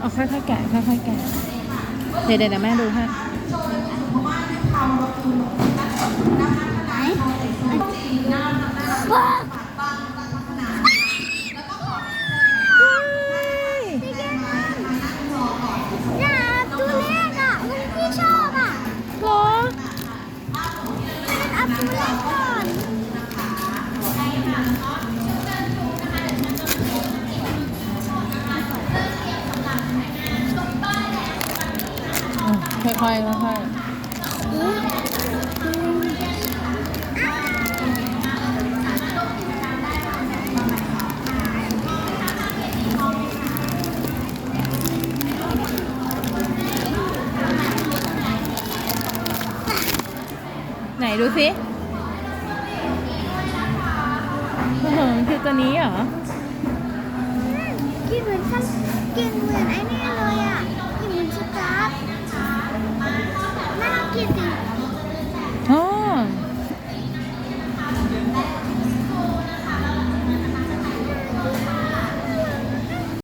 เอาค่อยๆแกะค่อยๆแกะเดี๋ยวเดี๋ยวเดี๋ยวแม่ดูให้ว้าวเฮ้ยพี่แก้มอยากตัวเลขอะมันพี่ชอบอะเหรอเอาตัวเลขก่ ค่อยๆค่อยๆไหนดูสิโอ้โหคือตัวนี้เหรอ กินเหมือนฟันกินเหมือนไอ้นี่เล